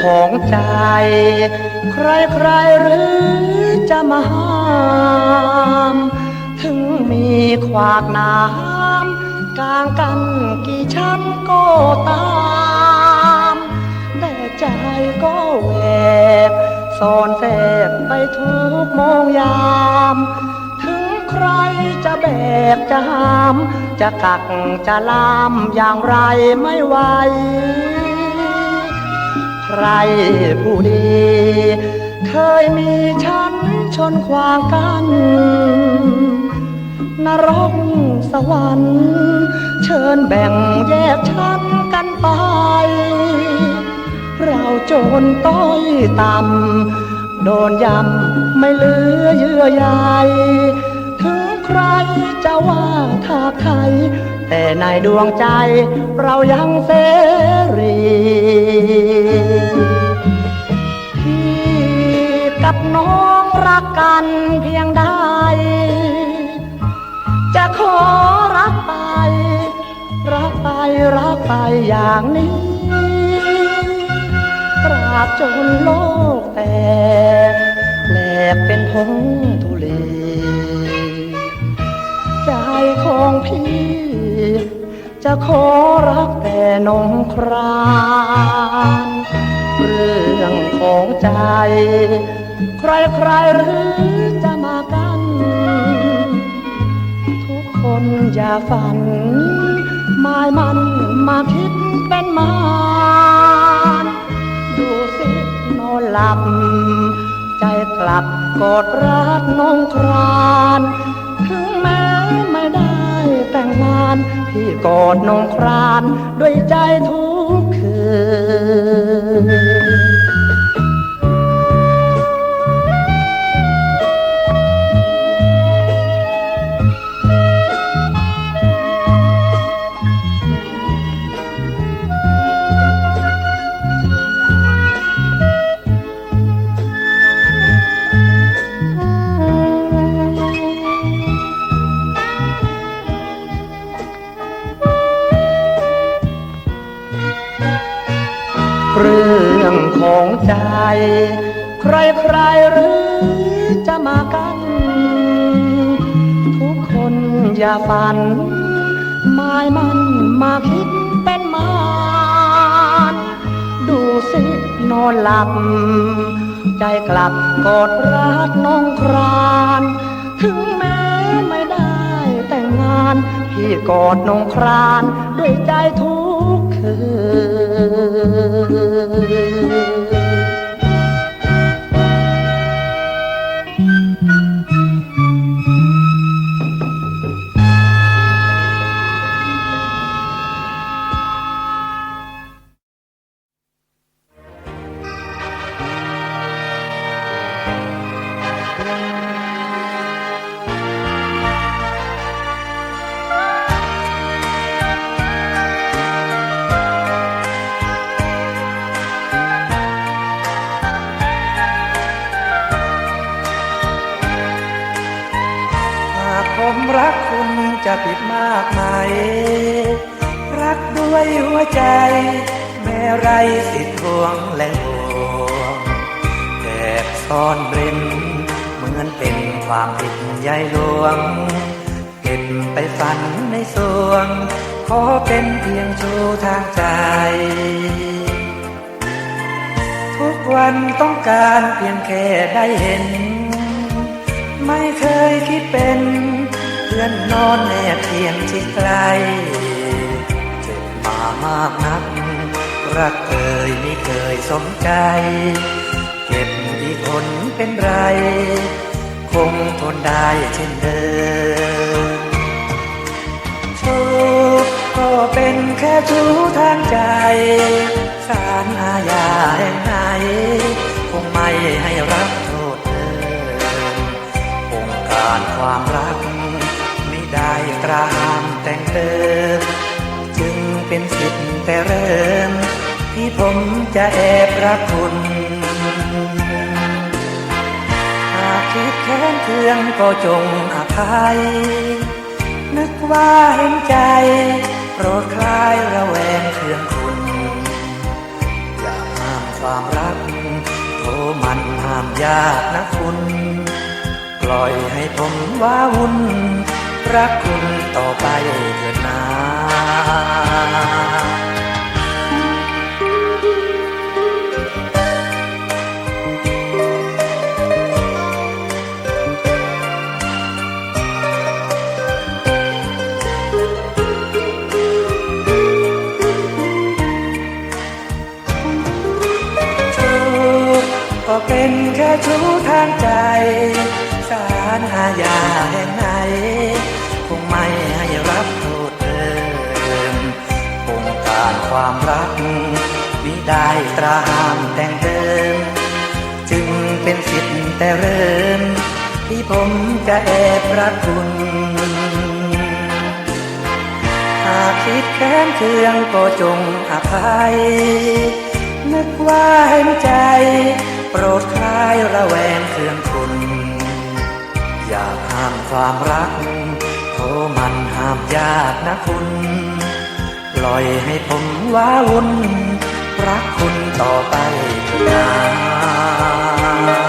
ของใจใครใครๆหรือจะมาห้ามถึงมีขวากน้ำกลางกันกี่ชั้นก็ตามแต่ใจก็แหวกซ่อนแทรกไปทุกโมงยาม ถึงใครจะแบกจะหาม จะกักจะลามอย่างไรไม่ไหว ใครผู้ดี เคยมีฉันชนขวางกัน นรกสวรรค์เชิญแบ่งแยกชั้นกันไป เราโจรต้อยต่ำโดนยำไม่เหลือเยื่อใยถึงใครจะว่าทาไทยแต่ในดวงใจเรายังเสรี อย่างนี้ ตราบจนโลกแตกแหลกเป็นผงทุเล ใจของพี่ จะขอรักแต่นงครานเรื่องของใจ ใครๆหรือจะมากัน ทุกคนอย่าฝัน หมายมันมาคิดเป็นมารดูสินอนหลับ ใจกลับกอดรัดนองครานถึงแม้ไม่ได้แต่งงานพี่กอดนองครานด้วยใจทุกคืน เรื่องของใจ ใครๆหรือจะมากัน ทุกคนอย่าฝันหมายมันมาคิดเป็นมารดูสินอนหลับ ใจกลับกอดรักน้องคราน ถึงแม้ไม่ได้แต่งงาน พี่กอดนองครานด้วยใจทุกคืน จะผิดมากไหมรักด้วยหัวใจ แม้ไรสิทวงและห่วงแอบซ่อนเร้นเหมือนเป็นความผิดใหญ่หลวง เก็บไปฝันในสวง ขอเป็นเพียงชูทางใจ ทุกวันต้องการเพียงแค่ได้เห็น ไม่เคยคิดเป็น พื่อนนอนแนบเพียงชิดไกล เจ็บมามากนัก รักเคยไม่เคยสมใจ เก็บอีกคนเป็นไร คงทนได้เช่นเดิมชูก็เป็นแค่ชู้ทางใจ สารอาญาแห่งไหน คงไม่ให้รับโทษเธอองค์การความรัก ระหำแต่งเติม จึงเป็นสิทธิ์แต่เริ่ม ที่ผมจะแอบรักคุณ หากคิดแค้นเคืองก็จงอภัย นึกว่าเห็นใจ โปรดคลายระแวงเคืองคุณ อย่าห้ามความรักโทมันห้ามยากนะคุณ ปล่อยให้ผมว้าวุ่น รักคุณต่อไปเถิดนาชู้ก็เป็นแค่ชู้ทางใจ สารอาญาแห่งไหน ไม่ให้รับโทษเดิมองการความรักวิได้ตราห้ามแต่งเติม จึงเป็นสิทธิ์แต่เริ่ม ที่ผมจะแอบรักคุณ หากคิดแค้นเคืองก็จงอภัย นึกว่าเห็นใจ โปรดคลายระแวงเคืองคุณ อยากห้ามความรัก มันห้ามยากนะคุณ ปล่อยให้ผมว้าวุ่นรักคุณต่อไปนาน